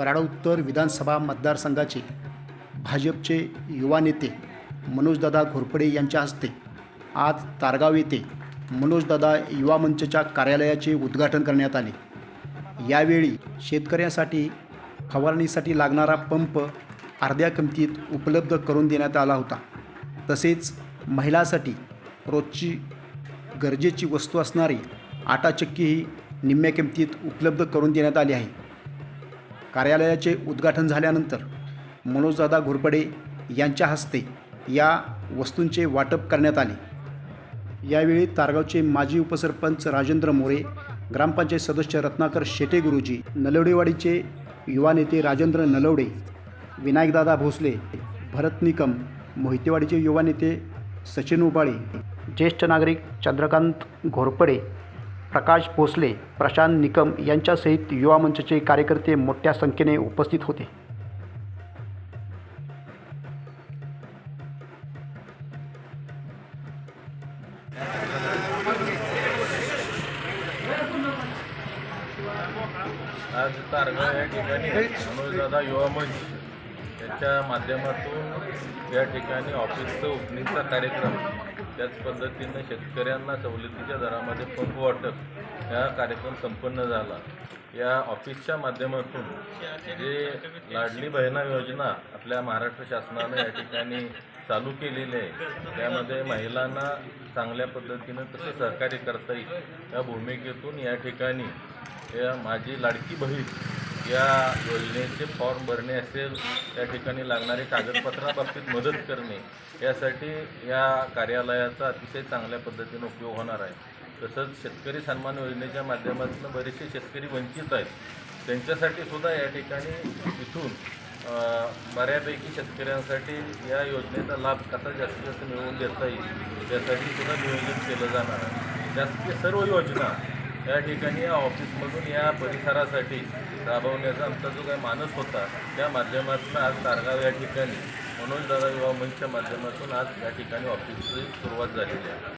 कराड उत्तर विधानसभा मतदारसंघाचे भाजपचे युवा नेते मनोजदादा घोरपडे यांच्या हस्ते आज तारगाव येथे मनोजदादा युवा मंचच्या कार्यालयाचे उद्घाटन करण्यात आले. यावेळी शेतकऱ्यांसाठी फवारणीसाठी लागणारा पंप अर्ध्या किमतीत उपलब्ध करून देण्यात आला होता. तसेच महिलासाठी रोजची गरजेची वस्तू असणारी आटाचक्की ही निम्म्या किमतीत उपलब्ध करून देण्यात आली आहे. कार्यालयाचे उद्घाटन झाल्यानंतर मनोजदादा घोरपडे यांच्या हस्ते या वस्तूंचे वाटप करण्यात आले. यावेळी तारगावचे माजी उपसरपंच राजेंद्र मोरे ग्रामपंचायत सदस्य रत्नाकर शेटे गुरुजी नलवडेवाडीचे युवा नेते राजेंद्र नलवडे विनायकदादा भोसले भरत निकम मोहितेवाडीचे युवा नेते सचिन उबाळे ज्येष्ठ नागरिक चंद्रकांत घोरपडे प्रकाश भोसले प्रशांत निकम यांच्यासहित युवा मंचचे कार्यकर्ते मोठ्या संख्येने उपस्थित होते. आज तारगाव या ठिकाणी मनोजदादा युवा मंच यांच्या माध्यमातून या ठिकाणी ऑफिसचं ओपनिंगचा कार्यक्रम त्याच पद्धतीनं शेतकऱ्यांना सवलतीच्या दरामध्ये पंप वाटप हा कार्यक्रम संपन्न झाला. या ऑफिसच्या माध्यमातून जे लाडली बहिणा योजना आपल्या महाराष्ट्र शासनानं या ठिकाणी चालू केलेली आहे त्यामध्ये महिलांना चांगल्या पद्धतीनं कसं सहकार्य करता येईल या भूमिकेतून या ठिकाणी या माझी लाडकी बहीण या योजनेचे फॉर्म भरणे असेल त्या ठिकाणी लागणारे कागदपत्राबाबतीत मदत करणे यासाठी या कार्यालयाचा अतिशय चांगल्या पद्धतीने उपयोग होणार आहे. तसंच शेतकरी सन्मान योजनेच्या माध्यमातून बरेचसे शेतकरी वंचित आहेत. त्यांच्यासाठी सुद्धा या ठिकाणी इथून बऱ्यापैकी शेतकऱ्यांसाठी या योजनेचा लाभ कसा जास्तीत जास्त मिळवून देता येईल यासाठी सुद्धा नियोजन केलं जाणार आहे. त्यासाठी सर्व योजना या ठिकाणी या ऑफिसमधून या परिसरासाठी राबवण्याचा आमचा जो काही मानस होता त्या माध्यमातून आज तारगाव या ठिकाणी मनोजदादा विवाह मंचच्या माध्यमातून आज या ठिकाणी ऑफिसची सुरुवात झालेली आहे.